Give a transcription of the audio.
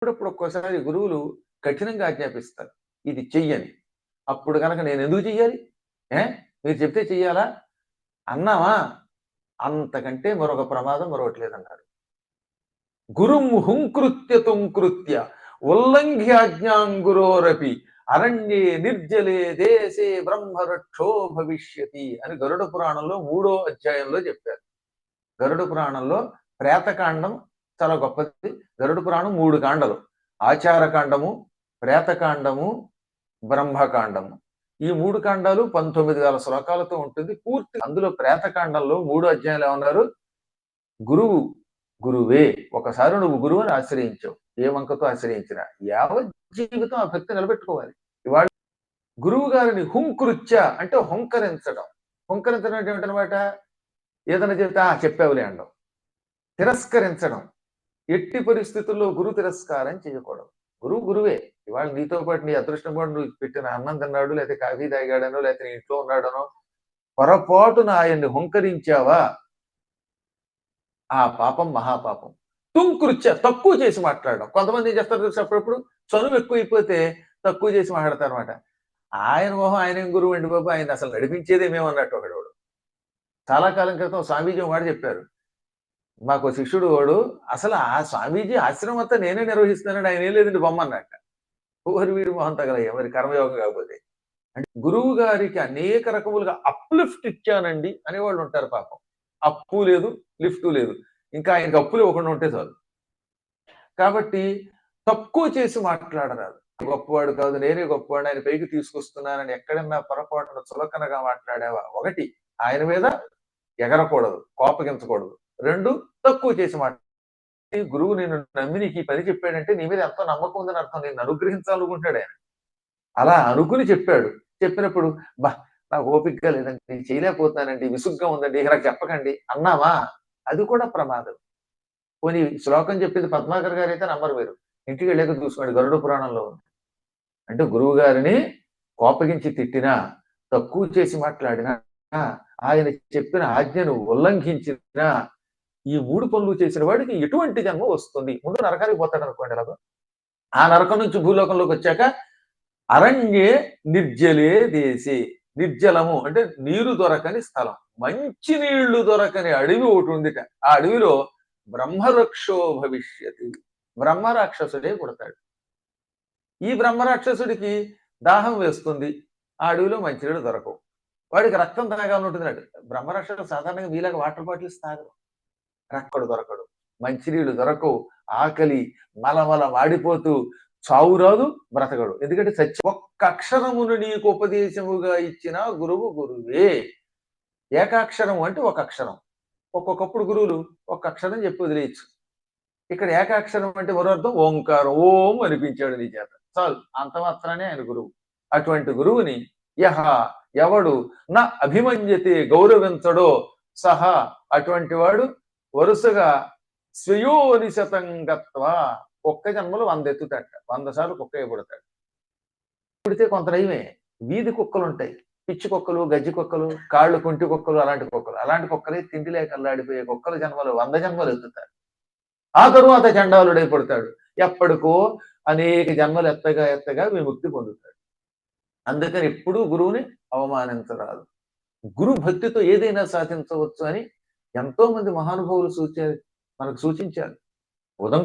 అప్పుడప్పుడు ఒక్కోసారి గురువులు కఠినంగా ఆజ్ఞాపిస్తారు. ఇది చెయ్యని. అప్పుడు కనుక నేను ఎందుకు చెయ్యాలి? ఏ? మీరు చెప్తే చెయ్యాలా? అన్నావా? అంతకంటే మరొక ప్రమాదం మరొకటి లేదన్నాడు గురుం హుంకృత్య తుంకృత్య ఉల్లంఘ్యాజ్ఞాంగురోరపి అరణ్యే నిర్జలే దేశే బ్రహ్మరక్షో భవిష్యతి అని గరుడ పురాణంలో మూడో అధ్యాయంలో చెప్పారు. గరుడ పురాణంలో ప్రేతకాండం చాలా గొప్పది. గరుడు పురాణం మూడు కాండలు. ఆచారకాండము ప్రేతకాండము బ్రహ్మకాండము. ఈ మూడు కాండాలు పంతొమ్మిది వేల శ్లోకాలతో ఉంటుంది. పూర్తి అందులో ప్రేతకాండంలో మూడు అధ్యాయాలు ఏమన్నారు? గురువు గురువే ఒకసారి నువ్వు గురువుని ఆశ్రయించావు ఏ వంకతో ఆశ్రయించిన? యావత్ జీవితం ఆ భక్తి నిలబెట్టుకోవాలి. ఇవాళ గురువు గారిని హుంకృత్య అంటే హుంకరించడం. హుంకరించడం అంటే ఏమిటనమాట ఏదైనా చెప్తే ఆ చెప్పావులే అండం. తిరస్కరించడం. ఎట్టి పరిస్థితుల్లో గురు తిరస్కారం చేయకూడదు. గురువు గురువే. ఇవాళ నీతో పాటు నీ అదృష్టం కూడా నువ్వు పెట్టిన అన్నం తిన్నాడు లేకపోతే కాఫీ తాగాడనో లేకపోతే నీ ఇంట్లో ఉన్నాడనో పొరపాటున ఆయన్ని హుంకరించావా? ఆ పాపం మహాపాపం. తుంకృత్య తక్కువ చేసి మాట్లాడడం. కొంతమంది ఏం చేస్తారు తెలుసు అప్పుడప్పుడు? చనువు ఎక్కువైపోతే తక్కువ చేసి మాట్లాడతారు అనమాట ఆయన మొహం ఆయన గురువు అండి బాబు? ఆయన అసలు నడిపించేదే మేమన్నట్టు ఒకడు. చాలా కాలం క్రితం స్వామీజీ వాడు చెప్పారు. మాకు శిష్యుడు వాడు అసలు ఆ స్వామీజీ ఆశ్రమం అంతా నేనే నిర్వహిస్తున్నాడు ఆయన ఏం లేదండి బొమ్మ అన్నట్ట ఓరి వీడి మొహం తగలయ్యా మరి కర్మయోగం కాకపోతే. అంటే గురువు గారికి అనేక రకములుగా అప్లిఫ్ట్ ఇచ్చానండి అనేవాళ్ళు ఉంటారు పాపం. అప్పు లేదు లిఫ్ట్ లేదు. ఇంకా ఆయనకి అప్పులు ఇవ్వకుండా ఉంటే చాలు. కాబట్టి తక్కువ చేసి మాట్లాడరాదు. గొప్పవాడు కాదు నేనే గొప్పవాడు ఆయన పైకి తీసుకొస్తున్నానని ఎక్కడన్నా పొరపాటున చులకనగా మాట్లాడావా? ఒకటి ఆయన మీద ఎగరకూడదు కోపగించకూడదు. రెండు తక్కువ చేసి మాట. గురువు నేను నమ్మి నీకు ఈ పని చెప్పాడంటే నీ మీద ఎంతో నమ్మకం ఉందని అర్థం. నేను అనుగ్రహించాలనుకుంటాడు ఆయన అలా అనుకుని చెప్పాడు. చెప్పినప్పుడు బా నాకు ఓపికగా లేదండి నేను చేయలేకపోతున్నానండి విసుగ్గా ఉందండి ఇక నాకు చెప్పకండి అన్నావా? అది కూడా ప్రమాదం. పోనీ శ్లోకం చెప్పింది పద్మాకర్ గారు అయితే నమ్మరు మీరు. ఇంటికి వెళ్ళాక చూసుకోండి గరుడ పురాణంలో ఉంది. అంటే గురువు గారిని కోపగించి తిట్టినా తక్కువ చేసి మాట్లాడినా ఆయన చెప్పిన ఆజ్ఞను ఉల్లంఘించిన ఈ మూడు పనులు చేసిన వాడికి ఎటువంటి జన్మ వస్తుంది? ముందు నరకానికి పోతాడు అనుకోండి అలాగో ఆ నరకం నుంచి భూలోకంలోకి వచ్చాక అరణ్యే నిర్జలే దేశే. నిర్జలము అంటే నీరు దొరకని స్థలం. మంచి నీళ్ళు దొరకని అడవి ఒకటి ఉందిట. ఆ అడవిలో బ్రహ్మరక్షో భవిష్యతి. బ్రహ్మరాక్షసుడే పుడతాడు. ఈ బ్రహ్మరాక్షసుడికి దాహం వేస్తుంది. ఆ అడవిలో మంచినీళ్ళు దొరకవు. వాడికి రక్తం తాగాలని ఉంటుంది బ్రహ్మరాక్షసుడు సాధారణంగా వీళ్ళకి వాటర్ బాటిల్స్ తాగరు. రక్కడు దొరకడు. మంచినీళ్ళు దొరకవు. ఆకలి మలమల వాడిపోతూ చావు రాదు బ్రతకడు. ఎందుకంటే సత్య. ఒక్క అక్షరమును నీకు ఉపదేశముగా ఇచ్చిన గురువు గురువే. ఏకాక్షరం అంటే ఒక అక్షరం. ఒక్కొక్కప్పుడు గురువులు ఒక అక్షరం చెప్పి వదిలేయచ్చు. ఇక్కడ ఏకాక్షరం అంటే మరో అర్థం ఓంకారం. ఓం అనిపించాడు నీ చేత. చాలు. అంత మాత్రానే ఆయన గురువు. అటువంటి గురువుని యహ ఎవడు నా అభిమన్యతే గౌరవించడో సహా అటువంటి వాడు వరుసగా స్వయోనిశతంగత్వ ఒక్క జన్మలు వంద ఎత్తుతాడట. వంద సార్లు కుక్క వేయబడతాడు పుడితే కొంత నయమే. వీధి కుక్కలు ఉంటాయి. పిచ్చి కుక్కలు గజ్జి కుక్కలు కాళ్ళు కుంటి కుక్కలు అలాంటి కుక్కలు. అలాంటి కుక్కలే తిండి లేక అల్లాడిపోయే కుక్కల జన్మలు వంద జన్మలు ఎత్తుతారు ఆ తరువాత చండాలుడై పడతాడు ఎప్పటికో అనేక జన్మలు ఎత్తగా ఎత్తగా విముక్తి పొందుతాడు. అందుకని ఎప్పుడూ గురువుని అవమానించరాదు. గురు భక్తితో ఏదైనా సాధించవచ్చు అని ఎంతో మంది మహానుభావులు సూచ మనకు సూచించారు.